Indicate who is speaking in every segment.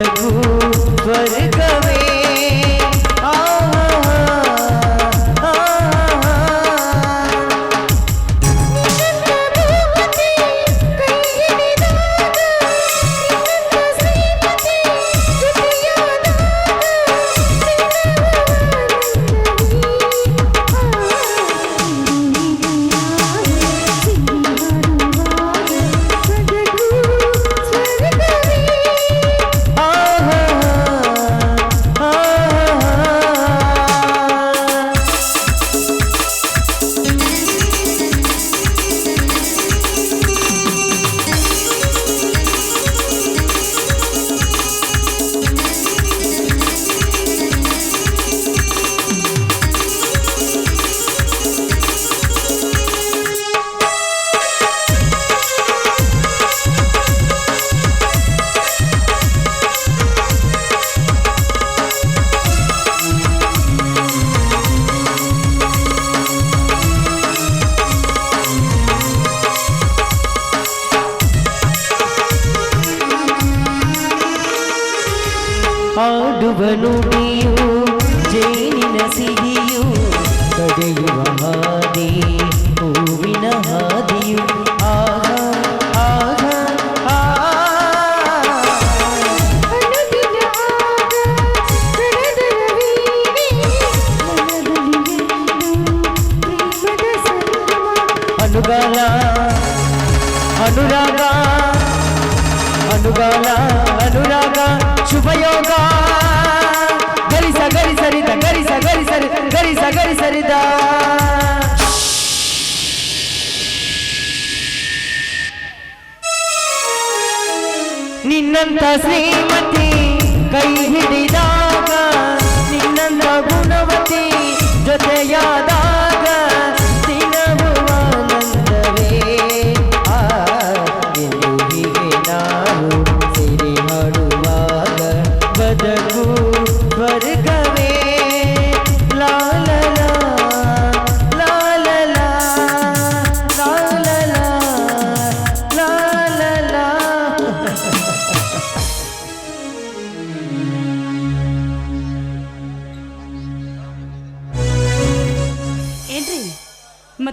Speaker 1: ಸ್ವರ್ಗವೇ ಆಹಾ, ಆಡುವ ನುಡಿಯು ಜೇನಿನ ಸಿಹಿಯು ಕಡೆಯುವ ಹಾದಿ ಹೂವಿನ ಹಾದಿಯು ನಿನ್ನಂತ ಶ್ರೀಮತಿ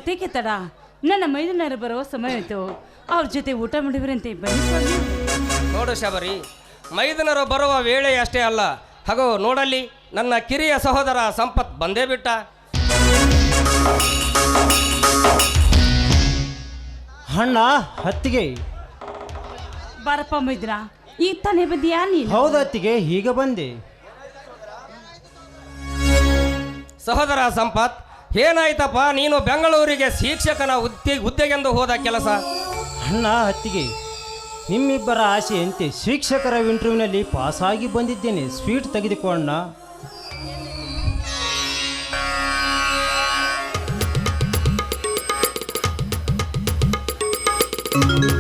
Speaker 2: ಮತ್ತೇಕೆ ತಡ? ನನ್ನ ಮೈದನರ ಬರೋ ಸಮಯ ಆಯ್ತು. ಅವ್ರ ಜೊತೆ ಊಟ ಮಾಡಿದ್ರಂತೆ ಬನ್ನಿ ಸ್ವಾಮಿ.
Speaker 3: ನೋಡು ಶಬರಿ ಮೈದನರು ಬರುವ ವೇಳೆ ಅಷ್ಟೇ ಅಲ್ಲ. ಹಾಗೂ ನೋಡಲ್ಲಿ ನನ್ನ ಕಿರಿಯ ಸಹೋದರ ಸಂಪತ್ ಬಂದೇ ಬಿಟ್ಟ.
Speaker 4: ಅಣ್ಣ ಹತ್ತಿಗೆ.
Speaker 2: ಬಾರಪ್ಪ ಮೈದ್ರ ಈ ತಾನೇ ಬಂದಿಯಾ ನೀನು?
Speaker 4: ಹೌದು ಹತ್ತಿಗೆ ಈಗ ಬಂದೆ.
Speaker 3: ಸಹೋದರ ಸಂಪತ್ ಏನಾಯ್ತಪ್ಪ, ನೀನು ಬೆಂಗಳೂರಿಗೆ ಶಿಕ್ಷಕನ ಹುದ್ದೆ, ಹುದ್ದೆಗೆಂದು ಹೋದ ಕೆಲಸ?
Speaker 4: ಅಣ್ಣ ಹತ್ತಿಗೆ ನಿಮ್ಮಿಬ್ಬರ ಆಸೆಯಂತೆ ಶಿಕ್ಷಕರ ಇಂಟರ್ವ್ಯೂನಲ್ಲಿ ಪಾಸಾಗಿ ಬಂದಿದ್ದೇನೆ. ಸ್ವೀಟ್ ತೆಗೆದುಕೊಳ್ಳೋಣ ತೆಗೆದುಕೋ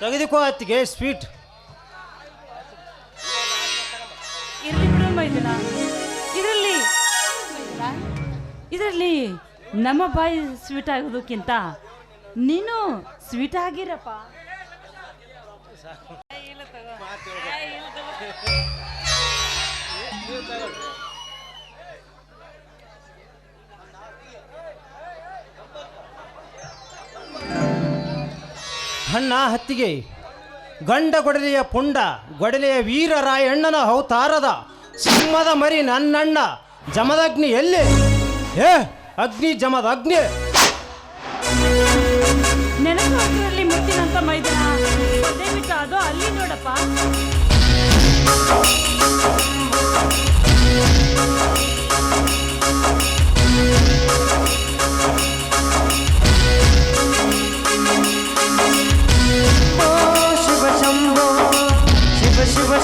Speaker 4: ತೆಗೆದುಕೋ ಅತ್ತಿಗೆ ಸ್ವೀಟ್.
Speaker 2: ಇರ್ಲಿ ಬಿಡು ಮೈದನ ಇದರಲ್ಲಿ ಇದರಲ್ಲಿ ನಮ್ಮ ಬಾಯಿ ಸ್ವೀಟ್ ಆಗೋದಕ್ಕಿಂತ ನೀನು ಸ್ವೀಟ್ ಆಗಿರಪ್ಪ.
Speaker 4: ಅಣ್ಣ ಹತ್ತಿಗೆ, ಗಂಡ ಗೊಡಲೆಯ ಪುಂಡ, ಗೊಡಲೆಯ ವೀರರಾಯಣ್ಣನ ಅವತಾರದ ಸಿಂಹದ ಮರಿ ನನ್ನಣ್ಣ, ಜಮದಗ್ನಿ ಎಲ್ಲಿ? ಏ ಅಗ್ನಿ
Speaker 2: ಜಮದಗ್ನಿ! ಅದು ಅಲ್ಲಿ ನೋಡಪ್ಪ.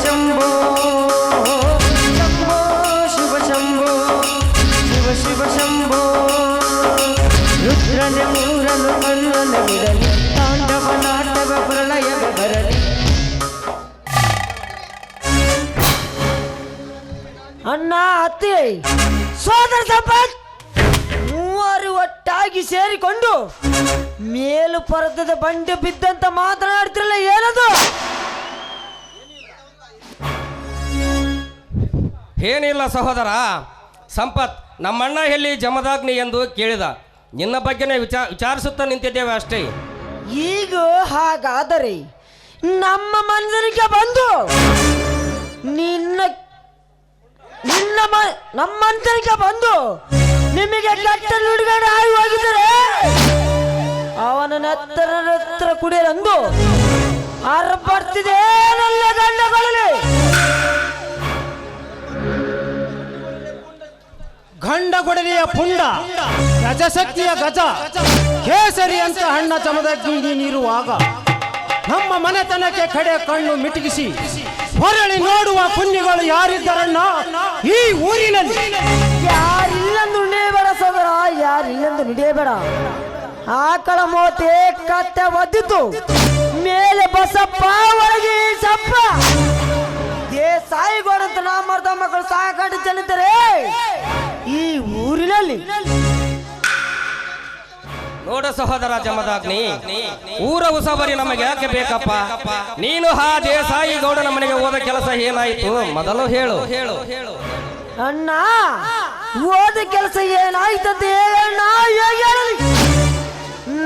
Speaker 1: ಶಂಭೋ ಶಂಭೋ ಶಿವ ಶಂಭೋ ಶಿವ ಶಿವ ಶಂಭೋ ಮೂರನೇ
Speaker 5: ಸಂಪತ್ ಮೂವರು ಒಟ್ಟಾಗಿ ಸೇರಿಕೊಂಡು ಮೇಲು ಪರದದ ಬಂಡೆ ಬಿದ್ದಂತ ಮಾತನಾಡ್ತಿರಲ್ಲ ಏನದು?
Speaker 3: ಏನಿಲ್ಲ ಸಹೋದರ, ಸಂಪತ್, ನಮ್ಮಣ್ಣ ಎಲ್ಲಿ ಜಮದಾಗ್ನಿ ಎಂದು ಕೇಳಿದ. ನಿನ್ನ ಬಗ್ಗೆನೇ ವಿಚಾರ ವಿಚಾರಿಸುತ್ತಾ ನಿಂತಿದ್ದೇವೆ ಅಷ್ಟೇ.
Speaker 5: ಈಗ ಹಾಗಾದರೆ ನಮ್ಮ ಮನೆಯವರಿಗೆ ಬಂದು ನಿನ್ನ ನಿನ್ನ ನಮ್ಮ ಮಂದಿರಕ್ಕೆ ಬಂದು ನಿಮಗೆ ಕೆಟ್ಟ ನುಡಿಗಡೆ ಆಗಿ ಹೋಗಿದರೆ ಅವನ ನೆತ್ತರ ನೆತ್ತರ ಆರ ಅರ್ಪಡ್ತಿದೆ ನನ್ನ ಗಂಡಗಳಲ್ಲಿ.
Speaker 4: ಗಂಡ ಗೊಡಲಿಯ ಪುಂಡ ಗಜಶಕ್ತಿಯ ಗಜ, ಕೇಸರಿ ಅಂತ ಹಣ್ಣ ಚಮದಗ್ನಿ ನೀರುವಾಗ ನಮ್ಮ ಮನೆತನಕ್ಕೆ ಕಡೆ ಕಣ್ಣು ಮಿಟುಕಿಸಿ ಹೊರಳಿ ನೋಡುವ ಪುಣ್ಯಗಳು ಯಾರಿದ್ದರಣ್ಣ? ಈ ಊರಿನಲ್ಲಿ.
Speaker 5: ಯಾರಿಲ್ಲಂದು ನಡೆಯಬೇಡ ಸೋದರ, ಯಾರಿಲ್ಲಂದು ಬೇಡ ಆಕಳ ಮೋತೆ ಕತ್ತೆ ಒದ್ದಿತು ಮೇಲೆ ಬಸಪ್ಪ, ಒಳಗೆ ಸಪ್ಪ ದೇಸಾಯಿಗೋಡಂತ ನಾಮರ್ದ ಮಕ್ಕಳು ಸಾಕಾಡಿ ಚೆಲ್ಲಿದ್ದಾರೆ? ಈ ಊರಿನಲ್ಲಿ.
Speaker 3: ನೋಡ ಸಹೋದರ ಜಮದಾಗ್ನಿ ಊರ ಉಸಾಬರಿ ನಮಗೆ ಯಾಕೆ ಬೇಕಪ್ಪ? ನೀನು ಹಾ ದೇಸಾಯಿ ಗೌಡನ ಮನೆಗೆ ಹೋದ ಕೆಲಸ ಏನಾಯಿತು? ಮೊದಲು ಹೇಳು. ಹೇಳು ಹೇಳು
Speaker 5: ಅಣ್ಣ ಓದ ಕೆಲಸ ಏನಾಯ್ತದೆ ಅಣ್ಣ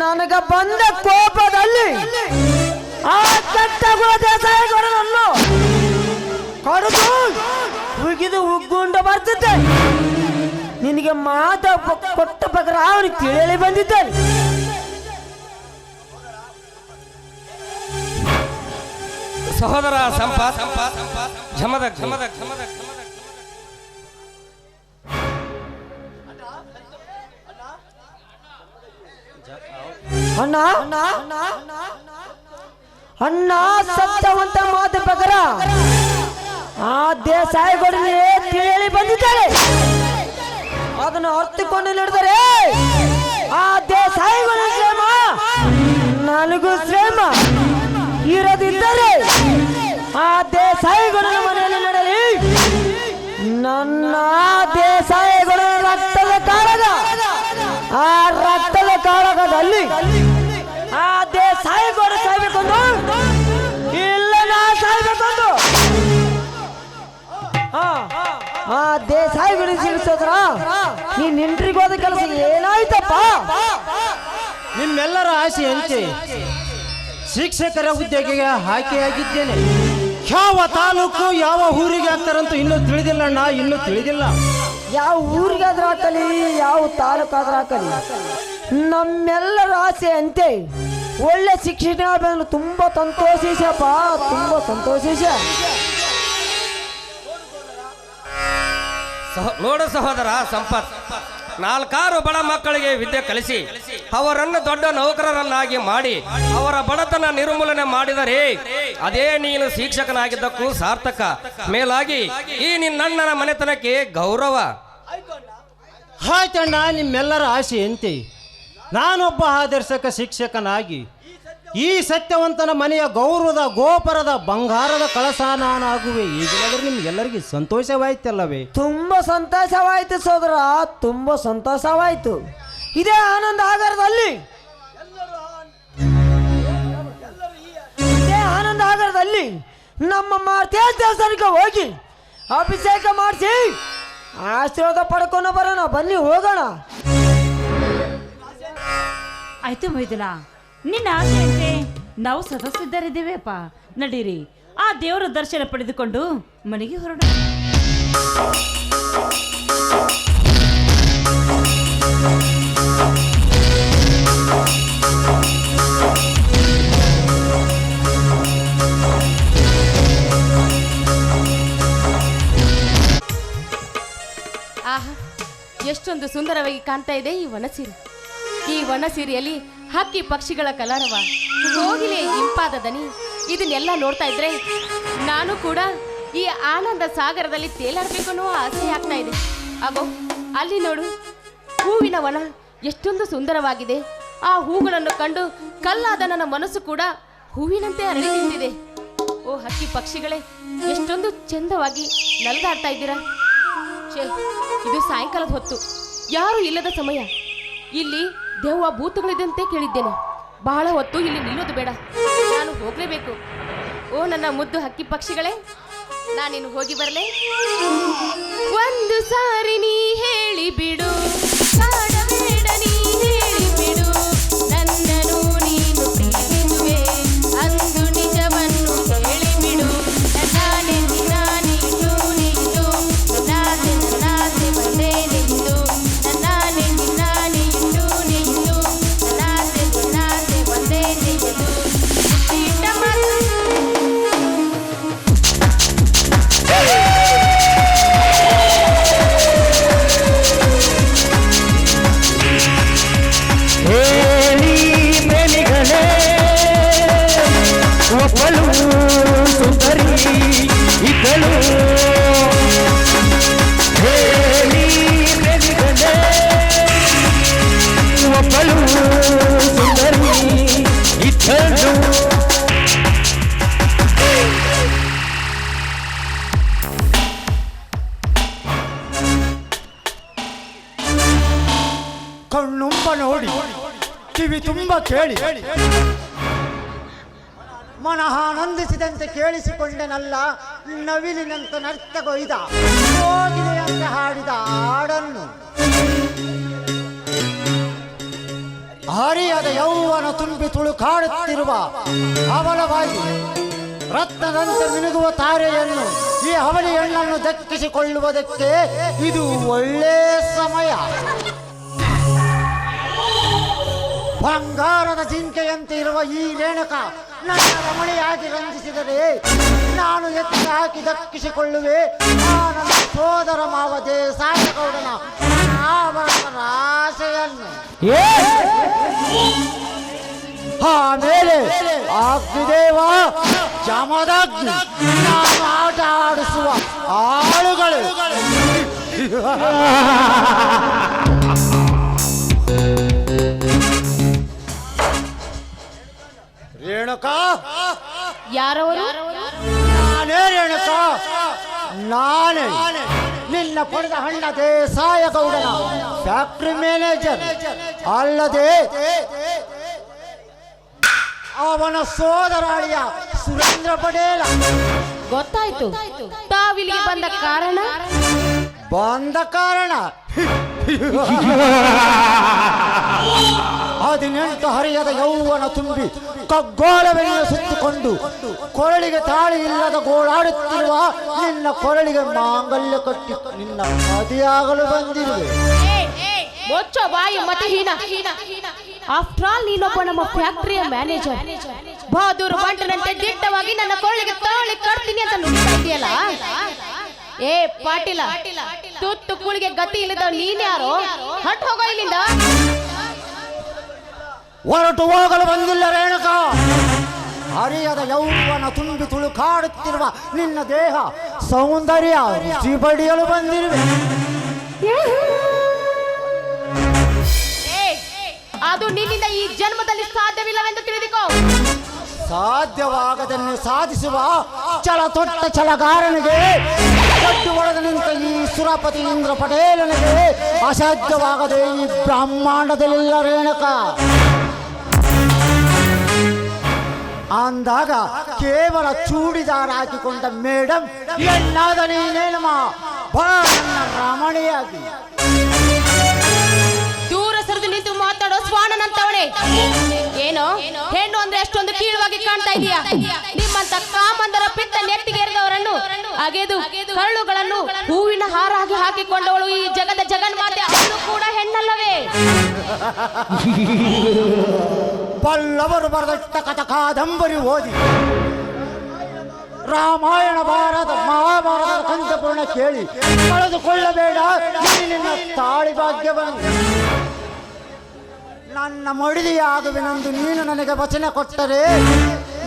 Speaker 5: ನನಗ ಬಂದ ಕೋಪದಲ್ಲಿ ಆ ಕಟ್ಟಗುಳ ದೇಸಾಯಿಗಳನ್ನು ಕಡಿದು ಉಗಿದು ಉಗ್ಗುಂಡ ಬರ್ತಿದ್ದೆ. ನಿನಗೆ ಮಾತ ಕೊಟ್ಟ ಪ್ರಕಾರ ಅವನು ತಿಳಿಯಲಿ ಬಂದಿದ್ದಾನೆ.
Speaker 3: ಸಹೋದರ
Speaker 5: ಅಣ್ಣ ಅಣ್ಣ ಸತ್ಯವಂತ ಮಾತು ಪ್ರಕಾರ ಆ ದೇಸಾಯಿ ಬಂದಿದ್ದಾರೆ ಅದನ್ನು ಅರ್ಥಕೊಂಡು ನಡೆದರೆ ಆ ದೇಸಾಯಿಗಳ ಶ್ರಮ ನನಗೂ ಶ್ರಮ ಇರದಿದ್ದರೆ ಆ ದೇಸಾಯಿಗಳ ಮನೆಯಲ್ಲಿ ನಡೆಯಲಿ. ನನ್ನ ದೇಸಾಯಿಗಳ ರಕ್ತದ ಕಾಳಗ. ಆ ರಕ್ತದ ಕಾಳಗದಲ್ಲಿ ಆ ದೇಸಾಯಿಗಳು ಸಾಯ್ಬೇಕಂದು ಆ ದೇಸಾಯಿ ಸಿಗಿಸೋದ್ರ ನೀ ನಿಂಟ್ರಿಗೋದ ಕೆಲಸ ಏನಾಯ್ತಪ್ಪ?
Speaker 4: ನಿಮ್ಮೆಲ್ಲರ ಆಸೆಯಂತೆ ಶಿಕ್ಷಕರ ಹುದ್ದೆಗೆ ಆಯ್ಕೆಯಾಗಿದ್ದೇನೆ. ಯಾವ ತಾಲೂಕು ಯಾವ ಊರಿಗೆ ಆಗ್ತಾರಂತೂ ಇನ್ನೂ ತಿಳಿದಿಲ್ಲಣ್ಣ ಇನ್ನೂ ತಿಳಿದಿಲ್ಲ.
Speaker 5: ಯಾವ ಊರಿಗಾದ್ರೂ ಹಾಕಲಿ ಯಾವ ತಾಲೂಕಾದ್ರೂ ಹಾಕಲಿ ನಮ್ಮೆಲ್ಲರ ಆಸೆ ಅಂತೆ ಒಳ್ಳೆ ಶಿಕ್ಷಣ ಬಂದು ತುಂಬಾ ಸಂತೋಷಿಸಪ್ಪ ತುಂಬಾ ಸಂತೋಷಿಸ
Speaker 3: ಸಹ- ನೋಡು ಸಹೋದರ ಸಂಪತ್. ನಾಲ್ಕಾರು ಬಡ ಮಕ್ಕಳಿಗೆ ವಿದ್ಯೆ ಕಲಿಸಿ, ಅವರನ್ನು ದೊಡ್ಡ ನೌಕರರನ್ನಾಗಿ ಮಾಡಿ, ಅವರ ಬಡತನ ನಿರ್ಮೂಲನೆ ಮಾಡಿದರೆ, ಅದೇ ನೀನು ಶಿಕ್ಷಕನಾಗಿದ್ದಕ್ಕೂ ಸಾರ್ಥಕ. ಮೇಲಾಗಿ, ಈ ನಿನ್ನಣ್ಣನ ಮನೆತನಕ್ಕೆ ಗೌರವ.
Speaker 4: ಆಯ್ತಣ್ಣ ನಿಮ್ಮೆಲ್ಲರ ಆಸೆಯಂತೆ ನಾನೊಬ್ಬ ಆದರ್ಶಕ ಶಿಕ್ಷಕನಾಗಿ ಈ ಸತ್ಯವಂತನ ಮನೆಯ ಗೌರವದ ಗೋಪುರದ ಬಂಗಾರದ ಕಳಸ ನಾನಾಗುವೆ. ಈಗಲಾದ್ರೆ ನಿಮ್ಗೆಲ್ಲರಿಗೂ ಸಂತೋಷವಾಯ್ತಲ್ಲವೇ?
Speaker 5: ತುಂಬಾ ಸಂತೋಷವಾಯ್ತು ಸೋದರ ತುಂಬಾ ಸಂತೋಷವಾಯ್ತು. ಇದೇ ಆನಂದ ಆಗರದಲ್ಲಿ ಇದೇ ಆನಂದ ಆಗರದಲ್ಲಿ ನಮ್ಮ ಮಾರ್ತೇ ದೇವಸ್ಥಾನಕ್ಕೆ ಹೋಗಿ ಅಭಿಷೇಕ ಮಾಡಿಸಿ ಆಶೀರ್ವಾದ ಪಡ್ಕೊಂಡು ಬರೋಣ. ಬನ್ನಿ ಹೋಗೋಣ.
Speaker 2: ಆಯ್ತು ಮೈದುನ. ನಿನ್ನ ಆಸೆಯಂತೆ ನಾವು ಸದಸ್ಯರಿದ್ದೇವೆಪ್ಪ ನಡೀರಿ. ಆ ದೇವರ ದರ್ಶನ ಪಡೆದುಕೊಂಡು ಮನೆಗೆ ಹೊರಡ
Speaker 6: ಆಹಾ, ಎಷ್ಟೊಂದು ಸುಂದರವಾಗಿ ಕಾಣ್ತಾ ಇದೆ ಈ ಒಣಸೀರೆ ಈ ವನಸಿರಿಯಲ್ಲಿ ಹಕ್ಕಿ ಪಕ್ಷಿಗಳ ಕಲರವ. ಕೋಗಿಲೆ ಇಂಪಾದ ದನಿ. ಇದನ್ನೆಲ್ಲ ನೋಡ್ತಾ ಇದ್ರೆ ನಾನು ಕೂಡ ಈ ಆನಂದ ಸಾಗರದಲ್ಲಿ ತೇಲಾಡ್ಬೇಕು ಅನ್ನೋ ಆಸೆ ಆಗ್ತಾ ಇದೆ. ಅಗೋ, ಅಲ್ಲಿ ನೋಡು. ಹೂವಿನ ವನ ಎಷ್ಟೊಂದು ಸುಂದರವಾಗಿದೆ. ಆ ಹೂಗಳನ್ನು ಕಂಡು ಕಲ್ಲಾದ ನನ್ನ ಮನಸ್ಸು ಕೂಡ ಹೂವಿನಂತೆ ಅರಳಿ ನಿಂತಿದೆ. ಓ ಹಕ್ಕಿ ಪಕ್ಷಿಗಳೇ, ಎಷ್ಟೊಂದು ಚಂದವಾಗಿ ನಲ್ದಾಡ್ತಾ ಇದ್ದೀರಾ. ಇದು ಸಾಯಂಕಾಲದ ಹೊತ್ತು. ಯಾರು ಇಲ್ಲದ ಸಮಯ. ಇಲ್ಲಿ ದೆವ್ವ ಭೂತಗಳಿದಂತೆ ಕೇಳಿದ್ದೇನೆ. ಬಹಳ ಹೊತ್ತು ಇಲ್ಲಿ ನಿಲ್ಲೋದು ಬೇಡ. ನಾನು ಹೋಗಲೇಬೇಕು. ಓ ನನ್ನ ಮುದ್ದು ಹಕ್ಕಿ ಪಕ್ಷಿಗಳೇ, ನಾನಿನ್ನು ಹೋಗಿ ಬರಲೇ. ಒಂದು ಸಾರಿ ನೀ ಹೇಳಿ ಬಿಡು. ಹೇಳಿ
Speaker 7: ಕಣ್ಣುಂಬ ನೋಡಿ ಕಿವಿ ತುಂಬ ಕೇಳಿ. ಆನಂದಿಸಿದಂತೆ ಕೇಳಿಸಿಕೊಂಡೆನಲ್ಲ, ನವಿಲಿನಂತ ನರ್ತಗೊಯ್ದ ಕೋಗಿಲೆಯಂತೆ ಹಾಡಿದ ಹಾಡನ್ನು. ಹರಿಯದ ಯೌವನ ತುಂಬಿ ತುಳುಕಾಡುತ್ತಿರುವ ಅವಲವಾಗಿ ರತ್ನದಂತೆ ಮಿನುಗುವ ತಾರೆಯನ್ನು ಈ ಹವಳಿ ಹೆಣ್ಣನ್ನು ದಕ್ಕಿಸಿಕೊಳ್ಳುವುದಕ್ಕೆ ಇದು ಒಳ್ಳೆ ಸಮಯ. ಬಂಗಾರದ ಜಿಂಕೆಯಂತೆ ಇರುವ ಈ ರೇಣುಕ ನನ್ನ ರಮಣಿಯಾಗಿ ರಂಜಿಸಿದರೆ ನಾನು ಎತ್ತಿ ಹಾಕಿ ದಕ್ಕಿಸಿಕೊಳ್ಳುವೆ. ಆ ನನ್ನ ಸೋದರ ಮಾವ ದೇಸಾಯಗೌಡನ ಆಭರಣದ ಆಸೆಯನ್ನು. ಆಮೇಲೆ ಆಗ್ತಿದೇವ ಜಮದಾಗ್ನಿ ನಾನು ಆಟ ಆಡಿಸುವ ಆಳುಗಳು. ರೇಣುಕಾ?
Speaker 6: ಯಾರವರು?
Speaker 7: ನಾನೇ ರೇಣುಕ. ನಾನೇ. ನಿನ್ನ ಪಡೆದ ಹಣ್ಣ ದೇಸಾಯ ಗೌಡನ ಫ್ಯಾಕ್ಟ್ರಿ ಮ್ಯಾನೇಜರ್. ಅಲ್ಲದೆ ಅವನ ಸೋದರಾಳಿಯ ಸುರೇಂದ್ರ ಪಟೇಲ.
Speaker 6: ಗೊತ್ತಾಯ್ತು. ತಾವಿಲ್ಲಿಗೆ ಬಂದ ಕಾರಣ?
Speaker 7: ಬಂದ ಕಾರಣ. ಹದಿನೆಂಟು ಹರಿಯದ ಯೌವನ ತುಂಬಿ ಕಗ್ಗೋಳವೆಲ್ಲ ಸುತ್ತಿಕೊಂಡು ಕೊರಳಿಗೆ ತಾಳಿ ಇಲ್ಲದ ಗೋಳಾಡುತ್ತಿರುವ ನಿನ್ನ ಕೊರಳಿಗೆ ಮಾಂಗಲ್ಯ ಕಟ್ಟಿ ನಿನ್ನ ಮದಿಯಾಗಲು ಬಂದಿರುವೆ.
Speaker 6: ಮೋಚ್ಚ ಬಾಯಿ ಮ್ಯಾನೇಜರ್. ದಿಟ್ಟವಾಗಿ ನನ್ನ ಕಟ್ತೀನಿ ಅಂತ ಪಾಟೀಲ, ತುತ್ತು ಕುಳಿಗೆ ಗತಿ ಇಲ್ಲದ ನೀನ್ಯಾರೋ ಹಟ್ ಹೋಗೋ ಇಲ್ಲಿಂದ.
Speaker 7: ಹೊರಟು ಹೋಗಲು ಬಂದಿಲ್ಲ ರೇಣುಕ. ಹರಿಯದ ಯೌವನ ತುಂಬಿ ತುಳುಕಾಡುತ್ತಿರುವ ನಿನ್ನ ದೇಹ ಸೌಂದರ್ಯ ಬಡಿಯಲು ಬಂದಿರುವೆ.
Speaker 6: ಏ, ಅದು ನಿನ್ನಿಂದ ಈ ಜನ್ಮದಲ್ಲಿ ಸಾಧ್ಯವಿಲ್ಲವೆಂದು ತಿಳಿದುಕೋ.
Speaker 7: ಸಾಧ್ಯವಾಗದನ್ನು ಸಾಧಿಸುವ ಛಲ ತೊಟ್ಟ ಛಲಗಾರನಿಗೆ ಕಟ್ಟು ಒಳಗೆ ನಿಂತ ಈ ಸುರಪತಿ ಇಂದ್ರ ಪಟೇಲನಿಗೆ ಅಸಾಧ್ಯವಾಗದೆ ಈ ಬ್ರಹ್ಮಾಂಡದಲ್ಲಿಲ್ಲ ರೇಣುಕ. ಅಂದಾಗ ಕೇವಲ ಚೂಡಿದಾರ ಹಾಕಿಕೊಂಡ ಮೇಡಮ್ ಎಲ್ಲಾದ ನೀನೇನಮ್ಮ ರಮಣಿಯಾಗಿ.
Speaker 6: ದೂರ ಸರಿದು ನಿಂತು ಮಾತಾಡೋ ಸ್ವಾಣನಂತವಳೆ ಏನು? ಹೆಣ್ಣು ಅಂದ್ರೆ ಅಷ್ಟೊಂದು ಕೀಳವಾಗಿ ಕಾಣ್ತಾ ಇದೀಯಾ? ನಿಮ್ಮಂತ ಕಾಮಂದರ ಪಿತ್ತ ನೆತ್ತಿಗೇರಿದವರನ್ನು ಅಗೆದು, ಕರಳುಗಳನ್ನು ಹೂವಿನ ಹಾರಾಗಿ ಹಾಕಿಕೊಂಡವಳು ಈ ಜಗದ ಜಗನ್ಮಾತೆ. ಅವಳು ಕೂಡ ಹೆಣ್ಣಲ್ಲವೇ?
Speaker 7: ಬಲ್ಲವರು ಬರದ ಕಾದಂಬರಿ ಓದಿ. ರಾಮಾಯಣ ಭಾರತ ಮಹಾಭಾರತ ಕಂಚಪೂರ್ಣ ಕೇಳಿ. ಕಳೆದುಕೊಳ್ಳಬೇಡ ನಿನ್ನ ತಾಳಿ ಭಾಗ್ಯವನ್ನು. ನನ್ನ ಮಡಿಲಿಯಾಗುವೆನೆಂದು ನೀನು ನನಗೆ ವಚನ ಕೊಟ್ಟರೆ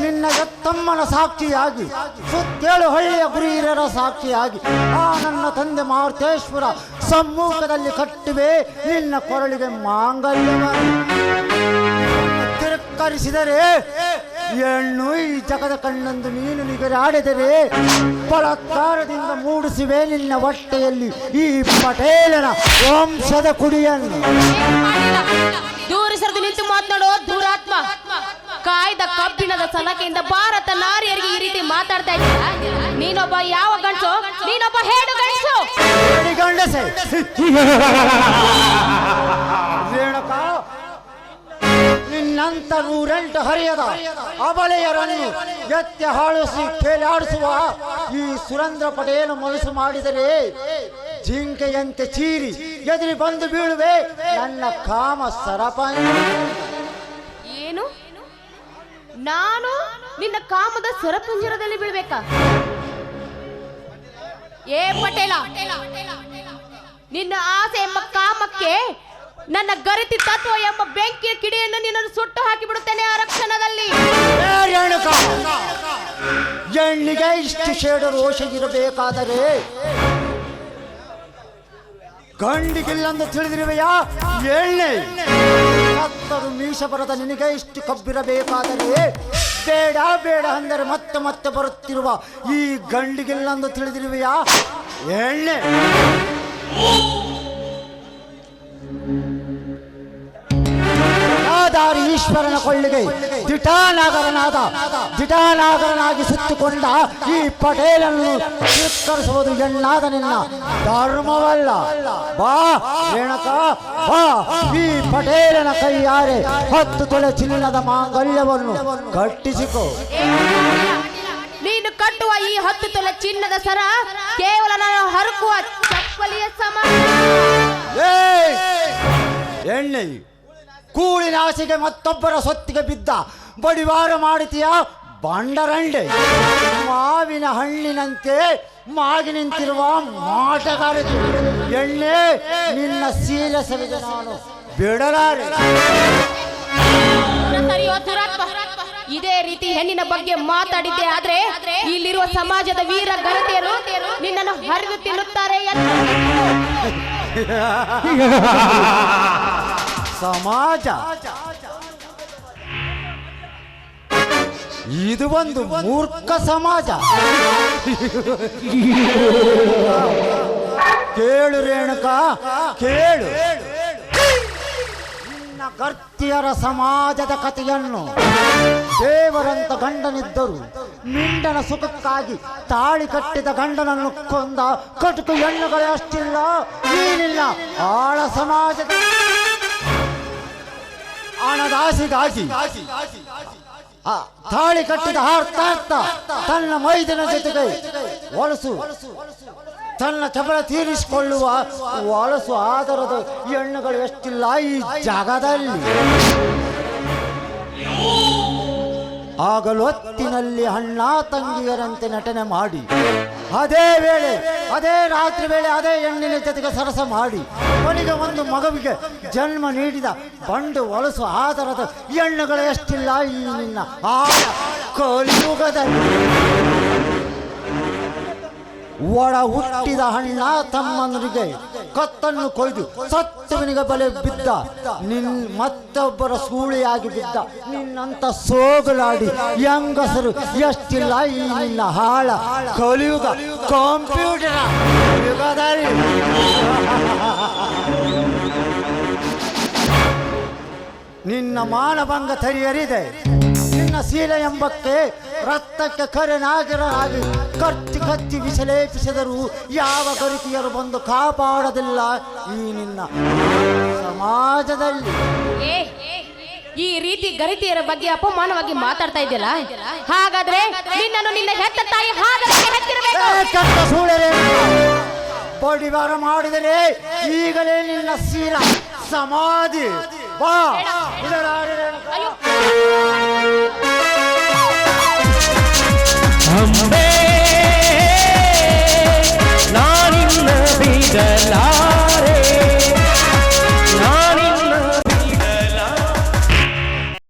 Speaker 7: ನಿನ್ನ ಎತ್ತಮ್ಮನ ಸಾಕ್ಷಿಯಾಗಿ, ಸುತ್ತೇಳು ಹಳ್ಳಿಯ ಗುರಿಯರ ಸಾಕ್ಷಿಯಾಗಿ, ಆ ನನ್ನ ತಂದೆ ಮಾರುತೇಶ್ವರ ಸಮ್ಮುಖದಲ್ಲಿ ಕಟ್ಟುವೆ ನಿನ್ನ ಕೊರಳಿಗೆ ಮಾಂಗಲ್ಯವ. ತಿರಸ್ಕರಿಸಿದರೆ ಹೆಣ್ಣು ಈ ಜಗದ ಕಣ್ಣಂದು ನೀನು ನಿಗರಾಡಿದರೆ ಬಲಾತ್ಕಾರದಿಂದ ಮೂಡಿಸಿವೆ ನಿನ್ನ ಹೊಟ್ಟೆಯಲ್ಲಿ ಈ ಪಟೇಲನ ವಂಶದ ಕುಡಿಯನ್ನು.
Speaker 6: ನಿಂತು ಮಾತನಾಡೋ ದುರಾತ್ಮ. ಕಾಯ್ದ ಕಬ್ಬಿಣದ ಸಲಕೆಯಿಂದ ಭಾರತ ನಾರಿಯರಿಗೆ ಈ ರೀತಿ ಮಾತಾಡ್ತಾ ಇದ್ದೀರಾ ನೀನೊಬ್ಬ ಯಾವ ಗಂಡು ನೀನೊಬ್ಬ
Speaker 7: ಹೇಳು ಗಂಡಸೆ. ನಿನ್ನಂತ ನೂರೆಂಟು ಹರಿಯದ ಅಬಲೆಯರನ್ನು ಎತ್ತಿ ಹಾಳಿಸಿ ಕೇಳಾಡಿಸುವ ಈ ಸುರೇಂದ್ರ ಪಟೇಲ್ ಮನಸ್ಸು ಮಾಡಿದರೆ ಜಿಂಕೆಯಂತೆ ಚೀರಿ ಎದುರಿ ಬಂದು ಬೀಳುವೆ ನನ್ನ ಕಾಮ ಸರಪ
Speaker 6: ಏನು? ನಾನು ನಿನ್ನ ಕಾಮದ ಸರಪಂಜರದಲ್ಲಿ ಬೀಳ್ಬೇಕಾ? ಏ ಪಟೇಲ ನಿನ್ನ ಆಸೆ ಎಂಬ ಕಾಮಕ್ಕೆ ನನ್ನ ಗರಿತಿ ತತ್ವ ಎಂಬ ಬೆಂಕಿಯ ಕಿಡಿಯನ್ನು ನಿನ್ನನ್ನು ಸುಟ್ಟು ಹಾಕಿ ಬಿಡುತ್ತೇನೆ ಆ ರಕ್ಷಣದಲ್ಲಿ.
Speaker 7: ಹೆಣ್ಣಿಗೆ ಇಷ್ಟು ಶೇಡ ರೋಷ ಇರಬೇಕಾದರೆ ಗಂಡಿಗಿಲ್ಲಂದು ತಿಳಿದಿರುವೆಯಾ? ಎಣ್ಣೆ. ಕತ್ತರು ಮೀಸ ಬರದ ನಿನಗೆ ಇಷ್ಟು ಕಬ್ಬಿರಬೇಕಾದರೆ ಬೇಡ ಬೇಡ ಅಂದರೆ ಮತ್ತೆ ಮತ್ತೆ ಬರುತ್ತಿರುವ ಈ ಗಂಡಿಗಿಲ್ಲಂದು ತಿಳಿದಿರುವೆಯಾ? ಎಣ್ಣೆ. ದಾರಿ ಈಶ್ವರನ ಕೊಳ್ಳಿಗೆ ದಿಟಾನಾಗರನಾದ ದಿಟಾನಾಗರನಾಗಿ ಸುತ್ತುಕೊಂಡ ಈ ಪಟೇಲನ್ನು ಸ್ವೀಕರಿಸುವುದು ಎಣ್ಣಾದ ನಿನ್ನ ಧರ್ಮವಲ್ಲ. ಬಾ ರೇಣಕ ಬಾ. ಈ ಪಟೇಲನ ಕೈಯಾರೆ ಹತ್ತು ತೊಲೆ ಚಿನ್ನದ ಮಾಂಗಲ್ಯವನ್ನು ಕಟ್ಟಿಸಿಕೊ.
Speaker 6: ನೀನು ಕಟ್ಟುವ ಈ ಹತ್ತು ತೊಲೆ ಚಿನ್ನದ ಸರ ಕೇವಲ ನಾನು ಹರಕುವ ಚಪ್ಪಲಿಯ
Speaker 7: ಸಮ! ಎಣ್ಣೆ. ಕೂಳಿನ ಆಸೆಗೆ ಮತ್ತೊಬ್ಬರ ಸೊತ್ತಿಗೆ ಬಿದ್ದ. ಬಡಿವಾರ ಮಾಡಿತೀಯ ಬಂಡರಂಡೆ. ಮಾವಿನ ಹಣ್ಣಿನಂತೆ ಮಾಗಿ ನಿಂತಿರುವ ಮಾಟಗಾರಿಕೆ ಎಣ್ಣೆ ನಿನ್ನ ಸೀರೆ ಸವಿದ ನಾನು ಬಿಡಲಾರೆ.
Speaker 6: ಇದೇ ರೀತಿ ಹೆಣ್ಣಿನ ಬಗ್ಗೆ ಮಾತಾಡಿದ್ದೆ ಆದ್ರೆ ಇಲ್ಲಿರುವ ಸಮಾಜದ ವೀರ ಘನತೆಯನ್ನು ನಿನ್ನನ್ನು ಹರಿದು ತಿನ್ನುತ್ತಾರೆ.
Speaker 7: ಸಮಾಜ. ಇದು ಒಂದು ಮೂರ್ಖ ಸಮಾಜ. ಕೇಳು ರೇಣುಕ, ಕೇಳು. ನಿನ್ನ ಸಮಾಜದ ಕಥೆಯನ್ನು ದೇವರಂತ ಗಂಡನಿದ್ದರು ಮಿಂಡನ ಸುಖಕ್ಕಾಗಿ ತಾಳಿ ಕಟ್ಟಿದ ಗಂಡನನ್ನು ಕೊಂದ ಕಟುಕು ಹೆಣ್ಣುಗಳೇ ಅಷ್ಟಿಲ್ಲ, ಏನಿಲ್ಲ. ಆಳ ಸಮಾಜದ ಹಣದಾಸಿಗಾಗಿ ಆ ತಾಳಿ ಕಟ್ಟಿದ ಹಾರ್ತಾ ಇರ್ತಾ ತನ್ನ ಮೈದಿನ ಜೊತೆಗೆ ಹೊಲಸು ತನ್ನ ಚಪಲ ತೀರಿಸಿಕೊಳ್ಳುವ ಹೊಲಸು ಆಧಾರದ ಹೆಣ್ಣುಗಳು ಎಷ್ಟಿಲ್ಲ ಈ ಜಾಗದಲ್ಲಿ. ಆಗಲೊತ್ತಿನಲ್ಲಿ ಅಣ್ಣ ತಂಗಿಯರಂತೆ ನಟನೆ ಮಾಡಿ. ಅದೇ ವೇಳೆ, ಅದೇ ರಾತ್ರಿ ವೇಳೆ ಅದೇ ಹೆಣ್ಣಿನ ಜೊತೆಗೆ ಸರಸ ಮಾಡಿ ಕೊನೆಗೆ ಒಂದು ಮಗುವಿಗೆ ಜನ್ಮ ನೀಡಿದ ಬಂಡು ಹೊಲಸು ಆಧಾರದ ಹೆಣ್ಣುಗಳು ಎಷ್ಟಿಲ್ಲ ಈ ನಿನ್ನ ಕಲಿಯುಗದಲ್ಲಿ. ಒಡ ಹುಟ್ಟಿದ ಹಣ್ಣ ತಮ್ಮಂದರಿಗೆ ಕತ್ತನ್ನು ಕೊಯ್ದು ಸತ್ತವನಿಗೆ ಬಲೆ ಬಿದ್ದ. ನಿನ್ ಮತ್ತೊಬ್ಬರ ಸೂಳಿಯಾಗಿ ಬಿದ್ದ. ನಿನ್ನಂತ ಸೋಗಲಾಡಿ ಹೆಂಗಸರು ಎಷ್ಟಿಲ್ಲ ಈ ನಿನ್ನ ಹಾಳ. ಕಲಿಯುಗ, ಕಂಪ್ಯೂಟರ್. ನಿನ್ನ ಮಾನಭಂಗ ತರಿಯರಿದೆ ಶೀಲ ಎಂಬಕ್ಕೆ ರಕ್ತಕ್ಕೆ ಕರೆನಾಗಿರಾಗಿ ಕತ್ತಿ ಕತ್ತಿ ವಿಷಲೇಪಿಸಿದರೂ ಯಾವ ಗರಿತಿಯರು ಬಂದು ಕಾಪಾಡದಿಲ್ಲ ಈ ನಿನ್ನ ಸಮಾಜದಲ್ಲಿ.
Speaker 6: ಏ ಈ ರೀತಿ ಗರಿತಿಯರ ಬಗ್ಗೆ ಅಪಮಾನವಾಗಿ ಮಾತಾಡ್ತಾ ಇದೆಯಲ್ಲ ಹಾಗಾದ್ರೆ ನಿನ್ನನ್ನು ನಿನ್ನ ಹೆತ್ತ ತಾಯಿ ಹಾಗಲಕ್ಕೆ ಹೆತ್ತಿರಬೇಕು.
Speaker 7: ಸೂಳರೆ ಬಡಿವಾರ ಮಾಡಿದರೆ ಈಗಲೇ ನಿನ್ನ ಸೀರ ಸಮಾಧಿ. ಬಾ. ಅಯ್ಯೋ. Come
Speaker 6: back.